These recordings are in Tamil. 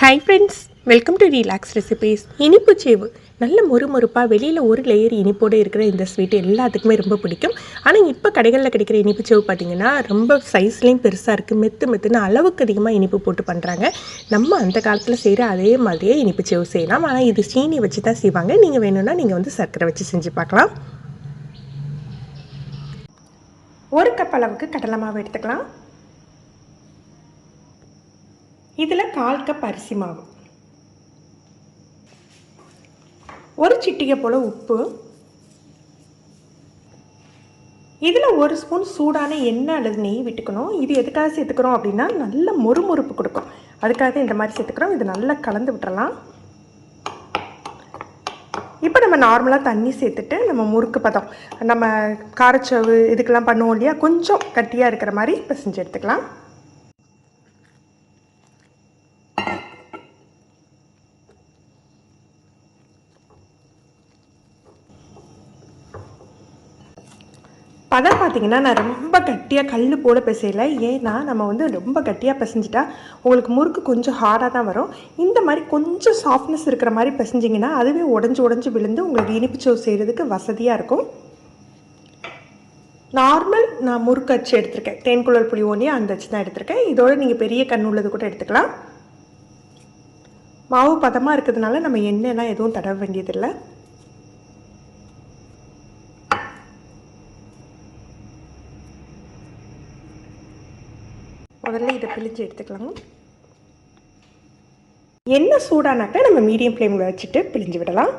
Hi friends welcome to relax recipes இனிப்பு சேவு. நல்ல மொறுமொறுப்பாக வெளியில் ஒரு லேயர் இனிப்போடு இருக்கிற இந்த ஸ்வீட் எல்லாத்துக்குமே ரொம்ப பிடிக்கும். ஆனால் இப்போ கடைகளில் கிடைக்கிற இனிப்பு சேவு பார்த்திங்கன்னா ரொம்ப சைஸ்லேயும் பெருசாக இருக்குது மெத்து மெத்துன்னு அளவுக்கு அதிகமாக இனிப்பு போட்டு பண்ணுறாங்க நம்ம அந்த காலத்தில் செய்கிற அதே மாதிரியே இனிப்பு சேவு செய்யலாம். ஆனால் இது சீனி வச்சு தான் செய்வாங்க. நீங்கள் வேணும்னா நீங்கள் வந்து சர்க்கரை வச்சு செஞ்சு பார்க்கலாம். ஒரு கப் அளவுக்கு கடலை மாவு எடுத்துக்கலாம். இதில் கால் கப் அரிசி மாவு. ஒரு சிட்டிகை போல் உப்பு. இதில் ஒரு ஸ்பூன் சூடான எண்ணெய் அல்லது நெய் விட்டுக்கணும். இது எதுக்காக சேர்த்துக்கிறோம் அப்படின்னா நல்ல மொறுமொறுப்பு கொடுக்கும். அதுக்காக தான் இந்த மாதிரி சேர்த்துக்கிறோம். இது நல்லா கலந்து விட்டுறலாம். இப்போ நம்ம நார்மலாக தண்ணி சேர்த்துட்டு நம்ம முறுக்கு பதம் நம்ம காரச்சவு இதுக்கெல்லாம் பண்ணுவோம் இல்லையா? கொஞ்சம் கட்டியாக இருக்கிற மாதிரி இப்போ செஞ்சு எடுத்துக்கலாம். பதம் பார்த்தீங்கன்னா நான் ரொம்ப கட்டியாக கல் போட பிசையலை. ஏன்னா நம்ம வந்து ரொம்ப கட்டியாக பிசைஞ்சிட்டா உங்களுக்கு முறுக்கு கொஞ்சம் ஹார்டாக தான் வரும். இந்த மாதிரி கொஞ்சம் சாஃப்ட்னஸ் இருக்கிற மாதிரி பிசைஞ்சிங்கன்னா அதுவே உடஞ்சி உடஞ்சி விழுந்து உங்களுக்கு இனிப்புச்சோ செய்கிறதுக்கு வசதியாக இருக்கும். நார்மல் நான் முறுக்கு அச்சு எடுத்திருக்கேன். தேன்குழல் புளி ஓனியா அந்த அச்சு தான் எடுத்திருக்கேன். இதோட நீங்கள் பெரிய கண் உள்ளது கூட எடுத்துக்கலாம். மாவு பதமாக இருக்கிறதுனால நம்ம எண்ணெய்லாம் எதுவும் தடவ வேண்டியதில்லை. முதல்ல இதை பிழிஞ்சு எடுத்துக்கலாம் எண்ணெய் சூடானாக்கா நம்ம மீடியம் ஃப்ளேமில் வச்சுட்டு பிழிஞ்சு விடலாம்.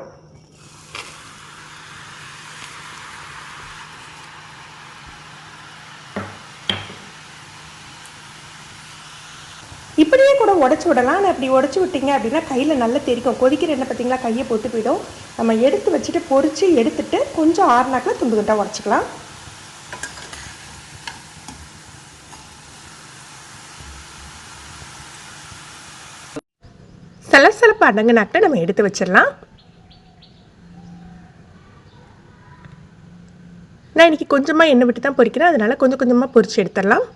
இப்படியே கூட உடச்சி விடலாம். ஆனால் அப்படி உடச்சி விட்டீங்க அப்படின்னா கையில் நல்லா தெரிக்கும். கொதிக்கிற எண்ணெய் பார்த்தீங்களா? கையை போட்டு போயிடும். நம்ம எடுத்து வச்சுட்டு பொறிச்சு எடுத்துட்டு கொஞ்சம் ஆறுனாக்கில் துண்டு துண்டாக உடச்சிக்கலாம். சலசலப்பு அடங்குனாக்க நம்ம எடுத்து வச்சிடலாம். நான் இன்றைக்கி கொஞ்சமாக எண்ணெய் விட்டு தான் பொரிக்கிறேன். அதனால் கொஞ்சம் கொஞ்சமாக பொறிச்சு எடுத்துடலாம்.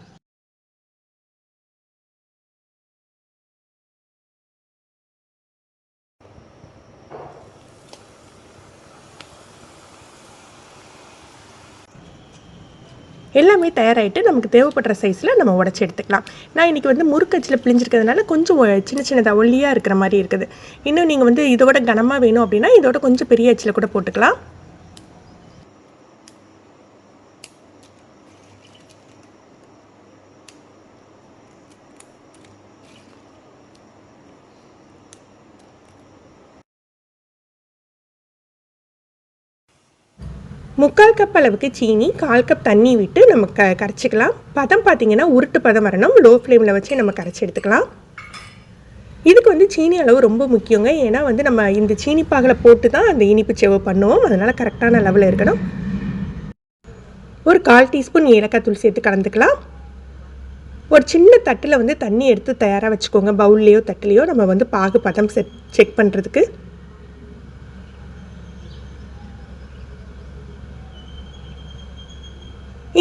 எல்லாமே தயாராகிட்டு நமக்கு தேவைப்படுற சைஸில் நம்ம உடச்சி எடுத்துக்கலாம். நான் இன்றைக்கி வந்து முறுக்கச்சில் பிழிஞ்சிருக்கிறதுனால கொஞ்சம் சின்ன சின்னதாக ஒல்லியாக இருக்கிற மாதிரி இருக்குது. இன்னும் நீங்கள் வந்து இதோட கனமாக வேணும் அப்படின்னா இதோட கொஞ்சம் பெரிய அச்சில் கூட போட்டுக்கலாம். முக்கால் கப் அளவுக்கு சீனி கால் கப் தண்ணி விட்டு நம்ம க கரைச்சிக்கலாம். பதம் பார்த்திங்கன்னா உருட்டு பதம் வரணும். லோ ஃப்ளேமில் வச்சு நம்ம கரைச்சி எடுத்துக்கலாம். இதுக்கு வந்து சீனி அளவு ரொம்ப முக்கியங்க. ஏன்னா வந்து நம்ம இந்த சீனி போட்டு தான் அந்த இனிப்பு செவ் பண்ணுவோம் அதனால் கரெக்டான லெவலில் இருக்கணும். ஒரு கால் டீஸ்பூன் ஏலக்காய் தூள் சேர்த்து கலந்துக்கலாம். ஒரு சின்ன தட்டில் வந்து தண்ணி எடுத்து தயாராக வச்சுக்கோங்க. பவுல்லையோ தட்டிலையோ நம்ம வந்து பாகு பதம் செட் செக் பண்ணுறதுக்கு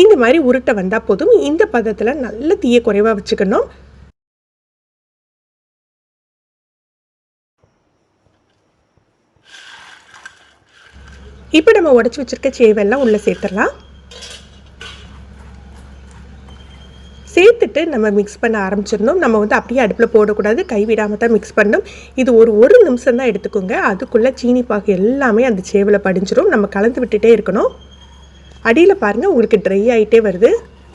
இந்த மாதிரி உருட்டை வந்தால் போதும். இந்த பதத்தில் நல்ல தீய குறைவாக வச்சுக்கணும். இப்போ நம்ம உடச்சி வச்சுருக்க சேவெல்லாம் உள்ளே சேர்த்துடலாம். சேர்த்துட்டு நம்ம மிக்ஸ் பண்ண ஆரம்பிச்சிடணும். நம்ம வந்து அப்படியே அடுப்பில் போடக்கூடாது. கைவிடாமல் தான் மிக்ஸ் பண்ணணும். இது ஒரு ஒரு நிமிஷம் தான் எடுத்துக்கோங்க. அதுக்குள்ளே சீனி பாகு எல்லாமே அந்த சேவில் படிஞ்சிடும் நம்ம கலந்து விட்டுட்டே இருக்கணும். அடியில் பாருங்கள் உங்களுக்கு ட்ரை ஆகிட்டே வருது.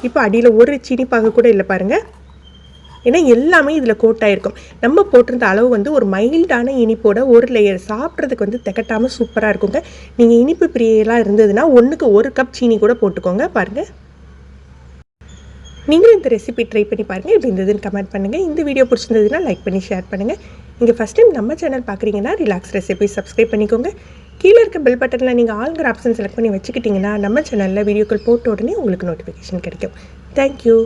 இப்போ அடியில் ஒரு சீனி பாகு கூட இல்லை பாருங்கள் ஏன்னா எல்லாமே இதில் கோட்டாயிருக்கும். நம்ம போட்டிருந்த அளவு வந்து ஒரு மைல்டான இனிப்போட ஒரு லேயர் சாப்பிட்றதுக்கு வந்து திகட்டாமல் சூப்பராக இருக்குங்க. நீங்கள் இனிப்பு பிரியெல்லாம் இருந்ததுன்னா ஒன்றுக்கு ஒரு கப் சீனி கூட போட்டுக்கோங்க பாருங்கள் நீங்களும் இந்த ரெசிபி ட்ரை பண்ணி பாருங்கள் எப்படி இருந்ததுன்னு கமெண்ட் பண்ணுங்கள் இந்த வீடியோ பிடிச்சிருந்ததுன்னா லைக் பண்ணி ஷேர் பண்ணுங்கள் இங்கே ஃபஸ்ட் டைம் நம்ம சேனல் பார்க்குறீங்கன்னா ரிலாக்ஸ் ரெசிபி சப்ஸ்கிரைப் பண்ணிக்கோங்க. கீழே இருக்க பெல் பட்டனில் நீங்கள் ஆளுங்கிற ஆப்ஷன் செலக்ட் பண்ணி வச்சுக்கிட்டிங்கன்னா நம்ம சேனலில் வீடியோக்கள் போட்ட உடனே உங்களுக்கு நோட்டிஃபிகேஷன் கிடைக்கும். தேங்க்யூ